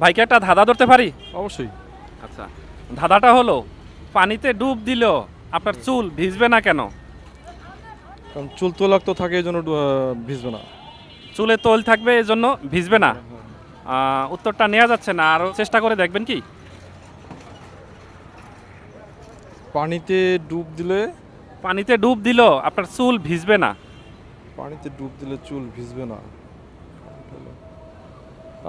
ভাইকে একটা ধাঁধা ধরতে পারি? অবশ্যই। আচ্ছা। ধাঁধাটা হলো পানিতে ডুব দিল আপনার চুল ভিজবে না কেন? কারণ চুল তোলাক তো থাকে এই জন্য ভিজবে না। চুলে তোল থাকবে এই জন্য ভিজবে না। উত্তরটা নেওয়া যাচ্ছে না আরও চেষ্টা করে দেখবেন কি? পানিতে ডুব দিলে? পানিতে ডুব দিল আপনার চুল ভিজবে না। পানিতে ডুব দিলে চুল ভিজবে না।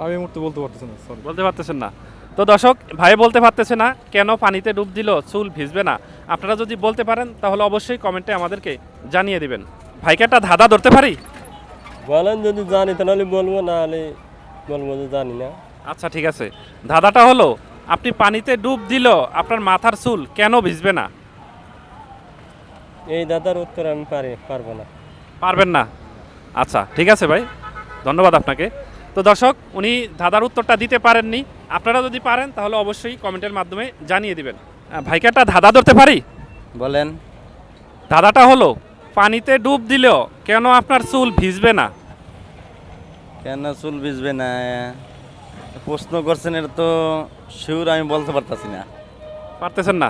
আমি এই মুহূর্তে বলতে পারতেছি না সরি বলতে পারতেছেন না। তো দর্শক ভাই বলতে পারতেছে না কেন পানিতে ডুব দিল চুল ভিজবে না? আপনারা যদি বলতে পারেন তাহলে অবশ্যই কমেন্টে আমাদেরকে জানিয়ে দিবেন। ভাইকে একটা ধাঁধা ধরতে পারি? বলেন যদি জানি তাহলে বলব না হলে বলব যে জানি না। আচ্ছা ঠিক আছে। ধাঁধাটা হলো আপনি পানিতে ডুব দিল আপনার মাথার চুল কেন ভিজবে না? এই দাদার উত্তর আমি পারি পারব না। পারবেন না? আচ্ছা ঠিক আছে ভাই। ধন্যবাদ আপনাকে। তো দর্শক উনি ধাঁধার উত্তরটা দিতে পারেননি। আপনারা যদি পারেন তাহলে অবশ্যই কমেন্টের মাধ্যমে জানিয়ে দিবেন। আহ, ভাইকে একটা ধাঁধা ধরতে পারি? বলেন। ধাঁধাটা হলো পানিতে ডুব দিলেও কেন আপনার চুল ভিজবে না? কেন চুল ভিজবে না? প্রশ্ন করছেন এটা তো শিওর আমি বলতে পারতাছি না। পারতেছেন না।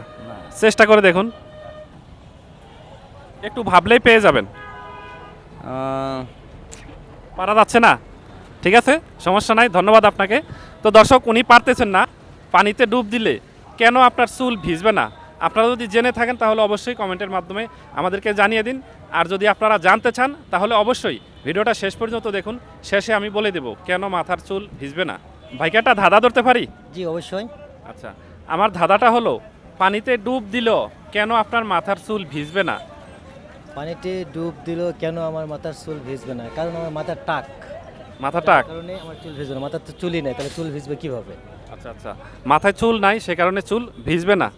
চেষ্টা করে দেখুন। একটু ভাবলেই পেয়ে যাবেন। আহ, পারা যাচ্ছে না? ঠিক আছে? সমস্যা নাই ধন্যবাদ আপনাকে। তো দর্শক উনি পারতেছেন না। পানিতে ডুব দিলে কেন আপনার চুল ভিজবে না? আপনারা যদি জেনে থাকেন তাহলে অবশ্যই কমেন্টের মাধ্যমে আমাদেরকে জানিয়ে দিন। আর যদি আপনারা জানতে চান তাহলে অবশ্যই ভিডিওটা শেষ পর্যন্ত দেখুন। শেষে আমি বলে দেব কেন মাথার চুল ভিজবে না? ভাইকে একটা ধাঁধা ধরতে পারি? জি অবশ্যই। আচ্ছা আমার ধাঁধাটা হলো পানিতে ডুব দিল কেন আপনার মাথার চুল ভিজবে না? পানিতে ডুব দিল কেন আমার মাথার চুল ভিজবে না? কারণ আমার মাথার টাক। মাথা টাক কারণে আমার চুল ভিজবে না। মাথার তো চুলই নেই তাহলে চুল ভিজবে কীভাবে? আচ্ছা আচ্ছা। মাথায় চুল নাই সে কারণে চুল ভিজবে না।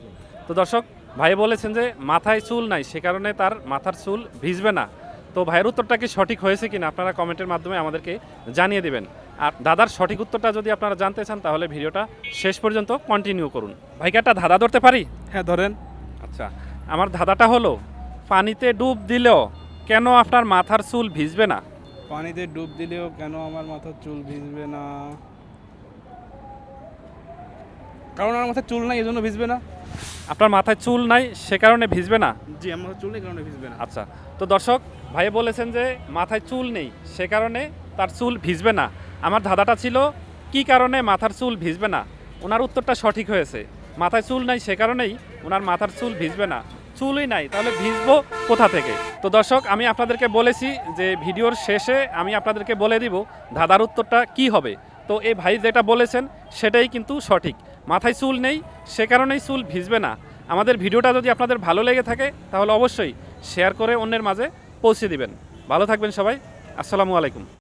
তো দর্শক ভাই বলেছেন যে মাথায় চুল নাই সে কারণে তার মাথার চুল ভিজবে না। তো ভাইয়ের উত্তরটা কি সঠিক হয়েছে কিনা আপনারা কমেন্টের মাধ্যমে আমাদেরকে জানিয়ে দিবেন। আর দাদার সঠিক উত্তরটা যদি আপনারা জানতে চান তাহলে ভিডিওটা শেষ পর্যন্ত কন্টিনিউ করুন। ভাইকে একটা ধাঁধা ধরতে পারি? হ্যাঁ ধরেন। আচ্ছা আমার ধাঁধাটা হলো পানিতে ডুব দিলেও কেন আপনার মাথার চুল ভিজবে না? পানিতে ডুব দিলেও কেন আমার মাথার চুল ভিজবে না? কারণ আমার মাথায় চুল নাই এজন্য ভিজবে না। আপনার মাথায় চুল নাই সে কারণে ভিজবে না? জি আমার মাথায় চুল নেই কারণে ভিজবে না। আচ্ছা তো দর্শক ভাই বলেছেন যে মাথায় চুল নেই সে কারণে তার চুল ভিজবে না। আমার ধাঁধাটা ছিল কি কারণে মাথার চুল ভিজবে না? ওনার উত্তরটা সঠিক হয়েছে। মাথায় চুল নাই সে কারণেই ওনার মাথার চুল ভিজবে না। চুলই নাই, তাহলে ভিজবো কোথা থেকে? তো দর্শক, আমি আপনাদেরকে বলেছি যে ভিডিওর শেষে আমি আপনাদেরকে বলে দিব ধাঁধার উত্তরটা কি হবে। তো এই ভাই যেটা বলেছেন, সেটাই কিন্তু সঠিক। মাথায় চুল নেই, সে কারণেই চুল ভিজবে না। আমাদের ভিডিওটা যদি আপনাদের ভালো লেগে থাকে, তাহলে অবশ্যই শেয়ার করে অন্যের মাঝে পৌঁছে দিবেন। ভালো থাকবেন সবাই। আসসালামু আলাইকুম।